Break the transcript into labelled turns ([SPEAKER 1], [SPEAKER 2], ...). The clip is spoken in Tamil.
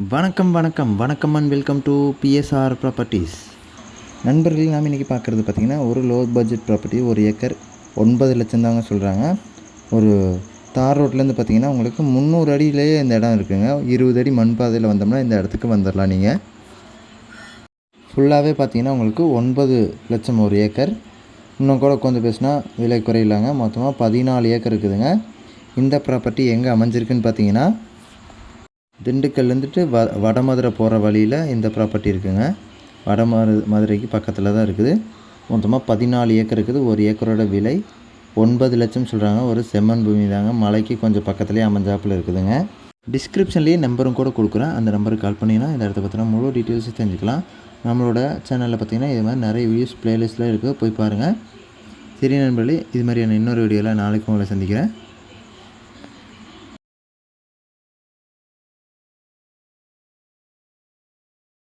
[SPEAKER 1] வணக்கம் வணக்கம். வணக்கம் and welcome to BSR properties நண்பர்கள் நாம் இன்றைக்கி பார்க்குறது பார்த்திங்கன்னா ஒரு லோ பட்ஜெட் ப்ராப்பர்ட்டி ஒரு ஏக்கர் ஒன்பது லட்சம் தாங்க சொல்கிறாங்க ஒரு தார் ரோட்லேருந்து பார்த்தீங்கன்னா உங்களுக்கு முந்நூறு அடியிலேயே இந்த இடம் இருக்குங்க. இருபது அடி மண் பாதையில் வந்தோம்னா இந்த இடத்துக்கு வந்துடலாம் நீங்கள் ஃபுல்லாகவே பார்த்தீங்கன்னா உங்களுக்கு ஒன்பது லட்சம் ஒரு ஏக்கர். இன்னும் கூட கொஞ்சம் பேசினா விலை குறையிலாங்க மொத்தமாக பதினாலு ஏக்கர் இருக்குதுங்க. இந்த ப்ராப்பர்ட்டி எங்கே அமைஞ்சிருக்குன்னு பார்த்தீங்கன்னா திண்டுக்கல்லேருந்துட்டு வ வடமதுரை போகிற வழியில் இந்த ப்ராப்பர்ட்டி இருக்குங்க. வடமது மதுரைக்கு பக்கத்தில் தான் இருக்குது. மொத்தமாக பதினாலு ஏக்கர் இருக்குது. ஒரு ஏக்கரோட விலை ஒன்பது லட்சம் சொல்கிறாங்க ஒரு செம்மண் பூமி தாங்க. மலைக்கு கொஞ்சம் பக்கத்துலேயே அமைஞ்சாப்பில் இருக்குதுங்க. டிஸ்கிரிப்ஷன்லேயே நம்பரும் கூட கொடுக்குறேன். அந்த நம்பருக்கு கால் பண்ணிங்கன்னா இந்த இடத்த பற்றின முழு டீட்டெயில்ஸும் தெரிஞ்சுக்கலாம். நம்மளோட சேனலில் பார்த்தீங்கன்னா இது மாதிரி நிறைய வீடியோஸ் ப்ளேலிஸ்ட்டில் இருக்குது. போய் பாருங்கள் சரி நண்பர்களே இது மாதிரியான இன்னொரு வீடியோவில் நாளைக்கு உங்களை சந்திக்கிறேன்.